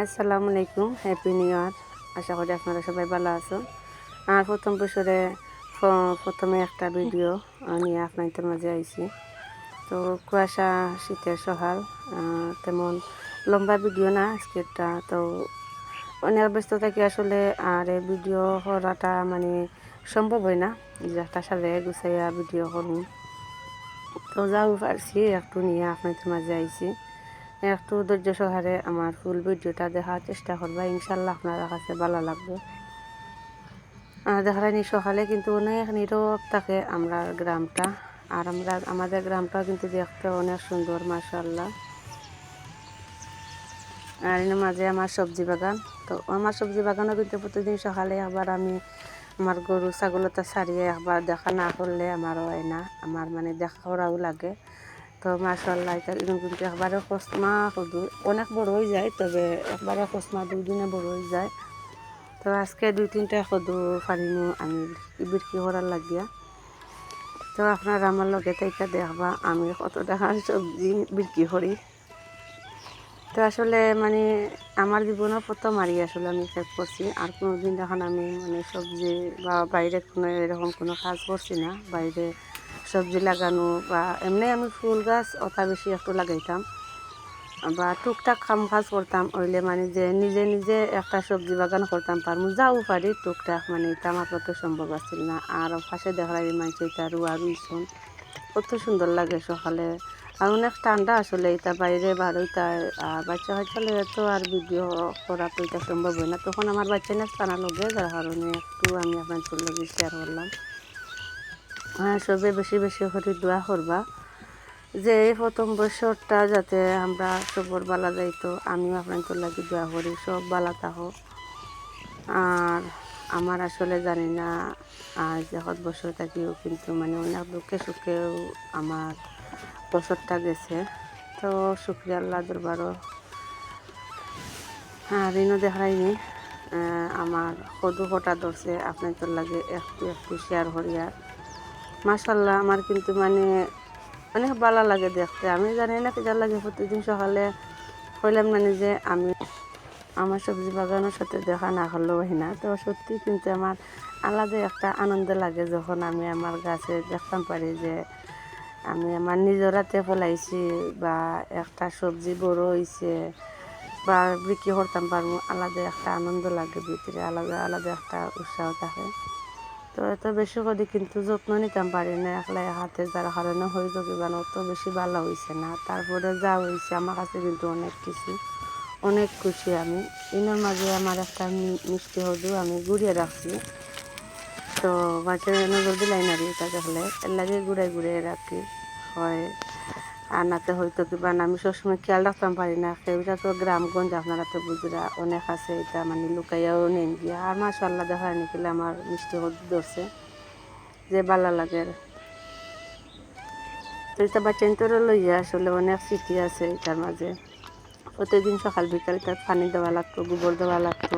আসসালামু আলাইকুম happy new year আশা করি আপনারা সবাই ভালো আছো আর প্রথম বছরে প্রথমে একটা ভিডিও নিয়ে আপনাদের মাঝে আইছি। তো কুয়াশা শীতের আহ, তেমন লম্বা ভিডিও না আজকেরটা তো অনেক ব্যস্ত থাকি আসলে আর এই ভিডিও করাটা মানে সম্ভব হয় না। একটা সাথে গুছাইয়া ভিডিও করুন। তো যাও পারছি একটু নিয়ে আপনাদের মাঝে আইছি। একটু ধৈর্য সহারে আমার ফুল ভিডিওটা দেখার চেষ্টা করবা। ইনশাল্লাহ আপনার কাছে ভালো লাগবে। আর দেখানি সকালে কিন্তু অনেক নীরব থাকে আমরা গ্রামটা, আর আমরা, আমাদের গ্রামটাও কিন্তু দেখতে অনেক সুন্দর মাশাল্লাহ আর এর মাঝে আমার সবজি বাগান। তো আমার সবজি বাগানও কিন্তু প্রতিদিন সকালে একবার আমি আমার গরু, ছাগলটা ছাড়িয়ে একবার দেখা না করলে আমারও হয় না। আমার মানে দেখা করাও লাগে। তো মাশাল্লাহ এটা কিন্তু একবারে শুধু অনেক বড় হয়ে যায়, তবে একবারে কসমা দুই দিনে বড় হয়ে যায়। তো আজকে দুই তিনটা সদু ফারিমু আমি বিক্রি করার লাগিয়া। তো আপনারা আমার লগে তাইকা দেখবা, আমি কত টাকার সবজি বিক্রি করি। তো আসলে মানে আমার জীবনের প্রথম আরই আসলে আমি শেষ করছি, আর কোনো দিন এখন আমি মানে সবজি বা বাইরে কোনো এরকম কোনো কাজ করছি না, বাইরে সবজি লাগানো বা এমনি আমি ফুল গাছ অতা বেশি একটু লাগাইতাম। বা টুকটাক কাম কাজ করতাম ওইলে মানে যে নিজে নিজে একটা সবজি বাগান করতাম পারমু যাও পারি টুকটাক মানে এটা আমার পক্ষে সম্ভব আছিল না। আর পাশে দেখার মানছে এটা রুয়া রুইছুন কত সুন্দর লাগে সকালে। আর অনেক ঠান্ডা আসলে, এটা বাইরে বার হইতা, আর বাচ্চা কাচ্চা তো আর ভিডিও করা তো এটা সম্ভব হয় না। তখন আমার বাচ্চা না টানা লগে, যার কারণে একটু আমি আপনার লগে শেয়ার করলাম। সবে বেশি বেশি করে দোয়া করবা। যে এই প্রথম বছরটা যাতে আমরা সবর বালা যাইতো আমিও আপনাদের লাগে দোয়া করি, সব বালা থাকো আর আমার আসলে জানি না, আজ এখন বছর থাকিও কিন্তু মানে অনেক দুঃখে সুখেও আমার বছরটা গেছে। তো শুক্রিয়া আল্লাহ দরবারও। আর ঋণও দেখাইনি। আমার সদু কটা ধরছে, আপনাদের লাগে একটু একটু শেয়ার করিয়ার মাসাল্লাহ আমার কিন্তু মানে অনেক ভালো লাগে দেখতে। আমি জানি না কি লাগে প্রতিদিন সকালে কইলাম মানে যে আমি আমার সবজি বাগানের সাথে দেখা না হলেও না। তো সত্যি কিন্তু আমার আলাদা একটা আনন্দ লাগে যখন আমি আমার গাছে দেখতাম পারি যে আমি আমার নিজের হাতে ফলাইছি বা একটা সবজি বড় হয়েছে বা বিক্রি করতাম পারব, আলাদা একটা আনন্দ লাগে ভিতরে, আলাদা আলাদা একটা উৎসাহ থাকে। তো এত বেশি করে কিন্তু যত্ন নিতাম পারি না একলা হাতে যার কারণে হয়ে যাবে বা অত বেশি ভালো হয়েছে না। তারপরে যা হয়েছে আমার কাছে কিন্তু অনেক কিছু, অনেক খুশি আমি। এনার মাঝে আমার একটা মিষ্টি হদু আমি গুড়িয়ে রাখছি। তো বাচ্চা নজর দিলাই না এটা দেখলে, এর লাগে ঘুরাই ঘুরে রাখি, হয়। আর নাতে হয়তো কিবা না, আমি সবসময় খেয়াল রাখতাম পারি না। সেটা তো গ্রামগঞ্জ আপনারা তো বুঝরা অনেক আছে, এটা মানে লুকাইয়াও নেন গিয়া আর মাসাল্লাহ দেখা নিকিলে আমার মিষ্টি হদু ধরছে, যে ভালো লাগে তো এটা বাচ্চান্তরে লইয়া আসলে অনেক স্মৃতি আছে এটার মাঝে। প্রতিদিন সকাল বিকাল তার পানি দেওয়া লাগতো, গোবর দেওয়া লাগতো।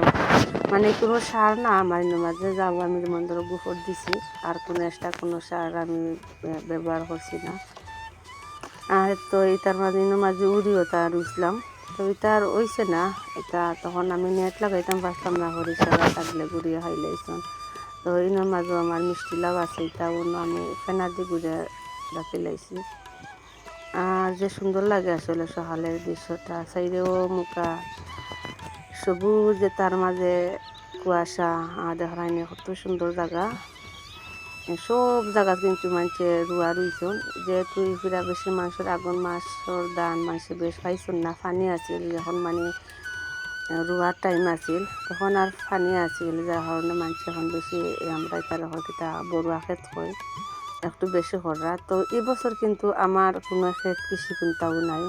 মানে কোনো সার না আমার মাঝে যাব আমি যেমন ধরো গোবর দিছি। আর কোনো এক্সট্রা কোনো সার আমি ব্যবহার করছি না। আর তো এটার মাঝে মাঝে উড়িও তা রুইছিলাম তো এটা আর হইছে না, এটা তখন আমি নেট লাগাইতাম পারতাম না হরি সারা থাকলে ঘুরিয়ে খাইলাইছন তো এর মাঝে আমার মিষ্টি লাভ আছে এটা অন্য আমি ফেনার দিয়ে ঘুরে রাখি লাইছি। আর যে সুন্দর লাগে আসলে সকালের দৃশ্যটা, সাইডেও মুখা, সবুজ তার মাঝে কুয়াশা, আর দেখায়নি কত সুন্দর জায়গা। সব জায়গা কিন্তু মানুষে রুয়া রুইছন। যেহেতু ফিরা বেশি মানুষের আগুন, মাসর দান মানুষে বেশ পাইছন না পানি আছিল। যখন মানে রুয়ার টাইম আছিল, তখন আর পানি আছিল। যার কারণে মানুষ এখন বেশি আমরা এখানে হয়তো বড়ুয়া ক্ষেত হয়, একটু বেশি করা তো এবছর কিন্তু আমার কোনো ক্ষেত কৃষি চিন্তাও নাই।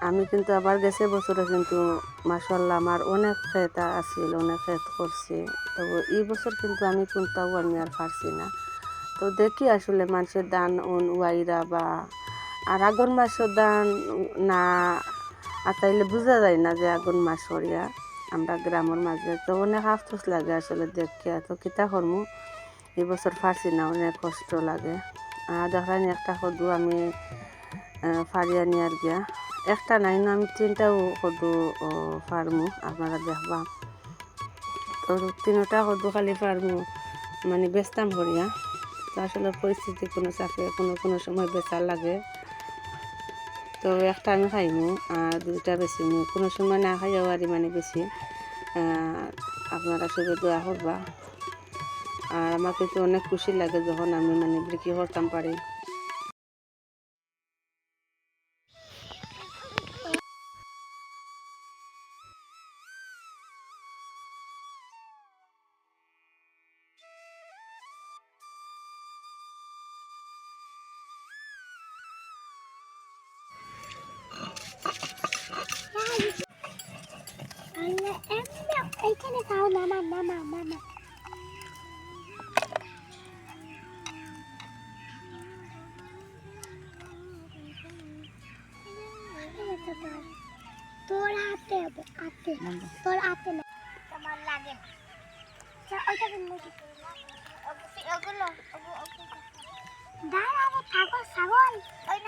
আমি কিন্তু আবার গেছে বছরে কিন্তু মাসাল্লাহ আমার অনেক ক্ষেত আছিল, অনেক ক্ষেত করছি। তো এই বছর কিন্তু আমি কোনটাও আমি আর পারছি না। তো দেখি আসলে মানুষের দান উন ওয়াইরা বা আর আগুন মাসের দান না আতাইলে বোঝা যায় না যে আগুন মাস হরিয়া আমরা গ্রামের মাঝে। তো অনেক আফসোস লাগে আসলে দেখে তো কিতা করমু? এবছর পারছি না, অনেক কষ্ট লাগে। আর দেখানি একটা সদু আমি ফাড়িয়া নিয়ার গিয়া। একটা নাই না, আমি তিনটাও কদু ফার্মু আপনারা দেখবা। তো তিনটা কদু খালি ফার্মু মানে বেচতাম করিয়া। তো আসলে পরিস্থিতি কোনো চাপে, কোনো কোনো সময় বেচার লাগে। তো একটা আমি খাইমু আর দুইটা বেচিমু। কোনো সময় না খাইও পারি মানে বেশি আপনারা সবে দোয়া করবা। আর আমার কিন্তু অনেক খুশি লাগে যখন আমি মানে বিক্রি করতাম পারি। এইখানে খাও নামা নামা নামা তোর হাতে হবে হাতে তোর হাতে না তোমার লাগে না ওইটা কিন্তু ওগুলো দাঁড়াবো থাকো ছাগল ওই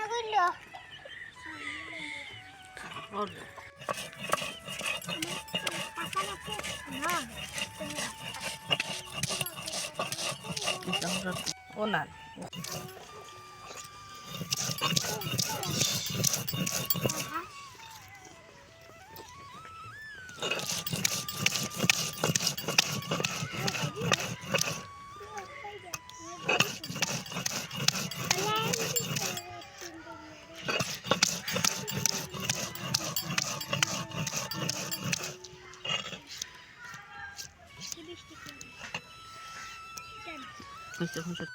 Вона. Ось це може.